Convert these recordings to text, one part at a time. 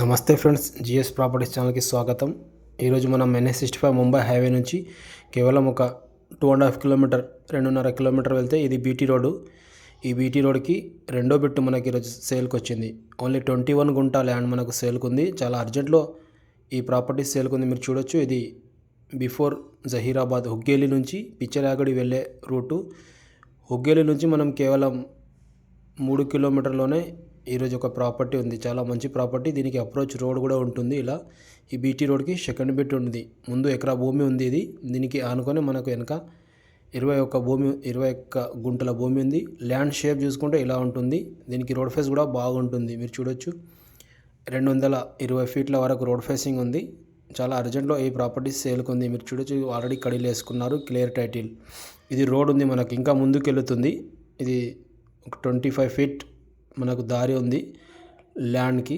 నమస్తే friends GS properties ఛానల్కి స్వాగతం. ఈరోజు మనం NS sixty five Mumbai highway నుంచి కేవలం ఒక టూ అండ్ హాఫ్ కిలోమీటర్ రెండున్నర కిలోమీటర్ వెళ్తే ఇది బీటీ రోడ్డు. ఈ బీటీ రోడ్కి రెండో బిట్టు మనకి ఈరోజు సేల్కి వచ్చింది. ఓన్లీ ట్వంటీ వన్ గుంటా ల్యాండ్ మనకు సేల్కి ఉంది. చాలా అర్జెంట్లో ఈ ప్రాపర్టీ సేల్కి ఉంది. మీరు చూడొచ్చు ఇది బిఫోర్ జహీరాబాద్ హుగ్గేలి నుంచి పిచ్చరాగడి వెళ్ళే రూటు. హుగ్గేలి నుంచి మనం కేవలం మూడు కిలోమీటర్లోనే ఈరోజు ఒక ప్రాపర్టీ ఉంది. చాలా మంచి ప్రాపర్టీ. దీనికి అప్రోచ్ రోడ్ కూడా ఉంటుంది ఇలా. ఈ బీటీ రోడ్కి సెకండ్ బిట్ ఉంది. ముందు ఎకరా భూమి ఉంది ఇది. దీనికి ఆనుకొని మనకు వెనక ఇరవై ఒక్క భూమి ఇరవై ఒక్క గుంటల భూమి ఉంది. ల్యాండ్ షేప్ చూసుకుంటే ఇలా ఉంటుంది. దీనికి రోడ్ ఫేస్ కూడా బాగుంటుంది. మీరు చూడొచ్చు. రెండు వందల ఇరవై ఫీట్ల వరకు రోడ్ ఫేసింగ్ ఉంది. చాలా అర్జెంట్లో ఈ ప్రాపర్టీ సేల్కి ఉంది మీరు చూడొచ్చు. ఆల్రెడీ కడీలు వేసుకున్నారు. క్లియర్ టైటిల్ ఇది రోడ్ ఉంది మనకి. ఇంకా ముందుకు వెళుతుంది ఇది ఒక ట్వంటీ ఫైవ్ ఫీట్ మనకు దారి ఉంది. ల్యాండ్కి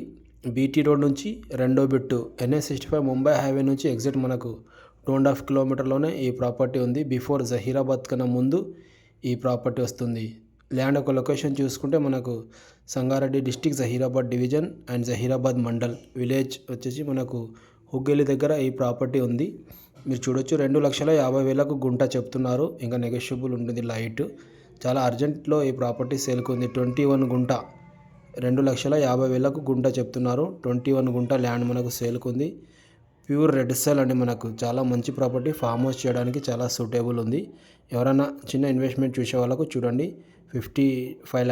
బీటీ రోడ్ నుంచి రెండో bit NS sixty five Mumbai highway నుంచి ఎగ్జిట్ మనకు టూ అండ్ హాఫ్ కిలోమీటర్లోనే ఈ ప్రాపర్టీ ఉంది. బిఫోర్ జహీరాబాద్ కన్నా ముందు ఈ ప్రాపర్టీ వస్తుంది. ల్యాండ్ ఒక లొకేషన్ చూసుకుంటే మనకు Sangareddy district Zahirabad division and Zahirabad mandal village వచ్చేసి మనకు హుగ్గేలి దగ్గర ఈ ప్రాపర్టీ ఉంది. మీరు చూడొచ్చు రెండు లక్షల యాభై వేలకు గుంట చెప్తున్నారు. ఇంకా నెగోషియబుల్ ఉంటుంది లైట్. చాలా అర్జెంట్లో ఈ ప్రాపర్టీ సేల్కి ఉంది. ట్వంటీ వన్ గుంట రెండు లక్షల యాభై వేలకు గుంట చెప్తున్నారు. ట్వంటీ వన్ గుంట ల్యాండ్ మనకు సేల్కి ఉంది. ప్యూర్ రెడ్ సెల్ అండి మనకు. చాలా మంచి ప్రాపర్టీ. ఫామ్ హౌస్ చేయడానికి చాలా సూటబుల్ ఉంది. ఎవరైనా చిన్న ఇన్వెస్ట్మెంట్ చూసే వాళ్ళకు చూడండి. Fifty five